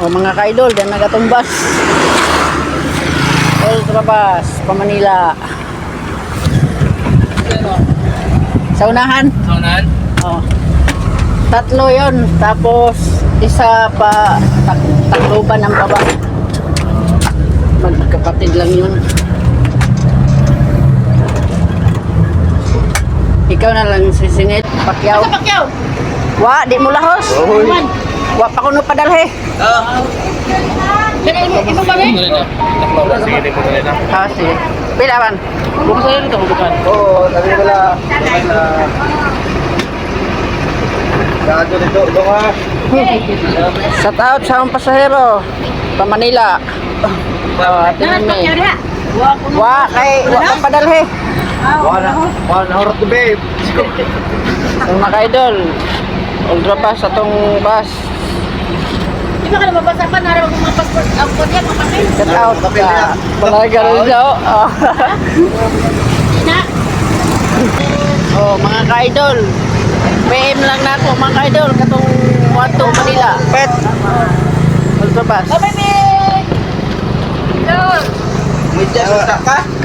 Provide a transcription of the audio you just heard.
O mga ka-idol, dyan nagatumbas. Ultra bus, pa Manila. Sa unahan. Saunan? Oh. Tatlo yon Tapos, isa pa, tak takluban ng baba. Magkapatid lang yun. Ikaw na lang sisingit, pakyaw. Pakyaw. Wa, di mo lahos. Wa pa kuno padalhe. Sige, ito ba ko na Ah, sige. Pila man. Bukas na rin ito, bukan. Oo, sabi wala. na Gado dito, ito ka. Sa taot sa akong pasahero. Pa Manila. Wa ko Wa, kay, wa pa padalhe. One, one hour to babe. So, mga idol, ultra bus atong bus. Di ba ka na mabasa pa na rin mga passport ang kanya mga papel? Get out ka. Palaga rin siya. Oh. Ina. oh, mga ka-idol. PM lang na ako, mga ka-idol. Katong Wato, Manila. Pet. Ultra bus. Bye bye. Yo. May just ka?